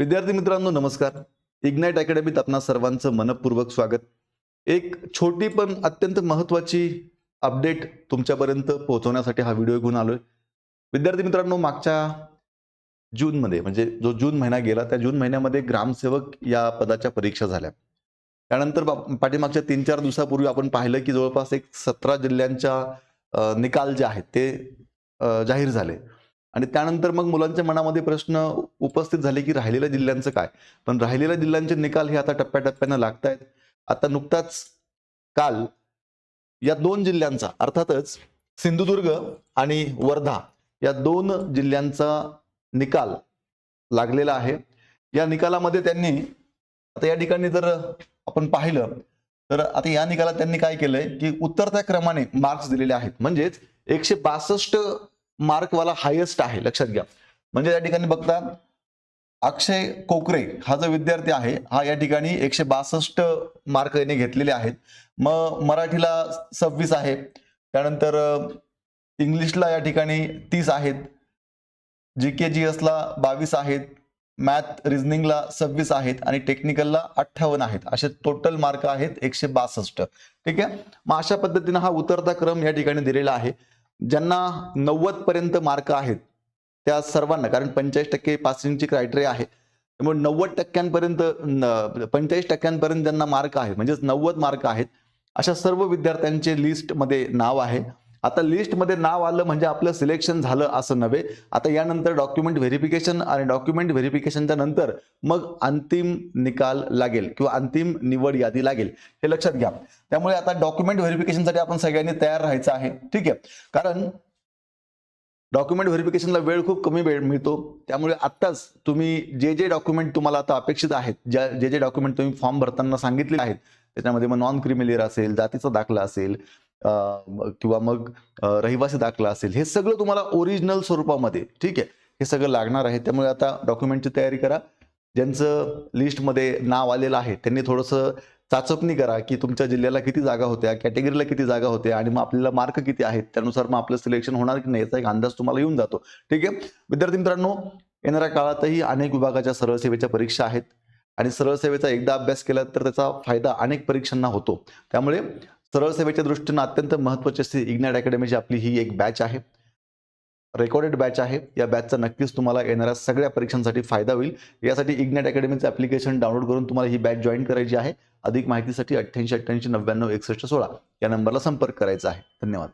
विद्यार्थी मित्रांनो नमस्कार. इग्नाइट अकॅडमीत आपणा सर्वांचं मनपूर्वक स्वागत. एक छोटी पण अत्यंत महत्वाची अपडेट तुमच्यापर्यंत पोहोचवण्यासाठी हा व्हिडिओ घेऊन आलोय. विद्यार्थी मित्रांनो मागच्या जूनमध्ये म्हणजे जो जून महिना गेला त्या जून महिन्यामध्ये ग्रामसेवक या पदाच्या परीक्षा झाल्या. त्यानंतर पाठीमागच्या तीन चार दिवसापूर्वी आपण पाहिलं की जवळपास एक सतरा जिल्ह्यांच्या निकाल जे आहेत ते जाहीर झाले. आणि त्यानंतर मग मुलांच्या मनामध्ये प्रश्न उपस्थित झाले की राहिलेल्या जिल्ह्यांचं काय? पण राहिलेल्या जिल्ह्यांचे निकाल हे आता टप्प्याटप्प्यानं लागत आहेत आता नुकताच काल या दोन जिल्ह्यांचा अर्थातच सिंधुदुर्ग आणि वर्धा या दोन जिल्ह्यांचा निकाल लागलेला आहे. या निकालामध्ये त्यांनी आता या ठिकाणी जर आपण पाहिलं तर आता या निकालात त्यांनी काय केलंय की उतरत्या क्रमाने मार्क्स दिलेले आहेत. म्हणजेच एकशे बासष्ट मार्कवाला हायेस्ट आहे लक्षात घ्या. म्हणजे या ठिकाणी बघता अक्षय कोकरे हा जो विद्यार्थी आहे हा या ठिकाणी एकशे बासष्ट मार्क याने घेतलेले आहेत. मग मराठीला सव्वीस आहे. त्यानंतर इंग्लिशला या ठिकाणी तीस आहेत. जी के जी एसला बावीस आहेत. मॅथ रिझनिंगला सव्वीस आहेत. आणि टेक्निकलला अठ्ठावन्न आहेत. असे टोटल मार्क आहेत एकशे बासष्ट. ठीक आहे? मग अशा पद्धतीनं हा उतरता क्रम या ठिकाणी दिलेला आहे. ज्यांना नव्वद पर्यंत मार्क आहेत त्या सर्वांना कारण पंचेचाळीस टक्के पासिंगची क्रायटेरिया आहे. त्यामुळे नव्वद टक्क्यांपर्यंत पंचेचाळीस टक्क्यांपर्यंत ज्यांना मार्क आहेत म्हणजेच नव्वद मार्क आहेत अशा सर्व विद्यार्थ्यांचे लिस्टमध्ये नाव आहे. आता लिस्टमध्ये नाव आलं म्हणजे आपलं सिलेक्शन झालं असं नव्हे. आता यानंतर डॉक्युमेंट व्हेरिफिकेशन आणि डॉक्युमेंट व्हेरिफिकेशनच्या नंतर मग अंतिम निकाल लागेल किंवा अंतिम निवड यादी लागेल हे लक्षात घ्या. त्यामुळे आता डॉक्युमेंट व्हेरिफिकेशनसाठी आपण सगळ्यांनी तयार राहायचं आहे. ठीक आहे? कारण डॉक्युमेंट व्हेरिफिकेशनला वेळ खूप कमी वेळ मिळतो. त्यामुळे आत्ताच तुम्ही जे जे डॉक्युमेंट तुम्हाला आता अपेक्षित आहेत ज्या जे जे डॉक्युमेंट तुम्ही फॉर्म भरताना सांगितले आहेत त्याच्यामध्ये मग नॉन क्रिमिलियर असेल जातीचा दाखला असेल किंवा मग रहिवासी दाखला असेल हे सगळं तुम्हाला ओरिजिनल स्वरूपामध्ये ठीक आहे? हे सगळं लागणार आहे. त्यामुळे आता डॉक्युमेंटची तयारी करा. ज्यांचं लिस्टमध्ये नाव आलेलं आहे त्यांनी थोडंसं चाचपणी करा की तुमच्या जिल्ह्याला किती जागा होत्या कॅटेगरीला किती जागा होत्या आणि मग आपल्याला मार्क किती आहेत त्यानुसार मग आपलं सिलेक्शन होणार की नाही याचा एक अंदाज तुम्हाला येऊन जातो. ठीक आहे? विद्यार्थी मित्रांनो येणाऱ्या काळातही अनेक विभागाच्या सरळ सेवेच्या परीक्षा आहेत. आणि सरळ सेवेचा एकदा अभ्यास केला तर त्याचा फायदा अनेक परीक्षांना होतो. त्यामुळे सरळ सेवेच्या दृष्टीनं अत्यंत महत्त्वाची अशी इग्नॅट अकॅडमीची आपली ही एक बॅच आहे. रेकॉर्डेड बॅच आहे. या बॅचचा नक्कीच तुम्हाला येणाऱ्या सगळ्या परीक्षांसाठी फायदा होईल. यासाठी इग्नॅट अकॅडमीचं ॲप्लिकेशन डाउनलोड करून तुम्हाला ही बॅच जॉईन करायची आहे. अधिक माहितीसाठी अठ्ठ्याऐंशी अठ्ठ्याऐंशी नव्याण्णव एकसष्ट सोळा या नंबरला संपर्क करायचा आहे. धन्यवाद.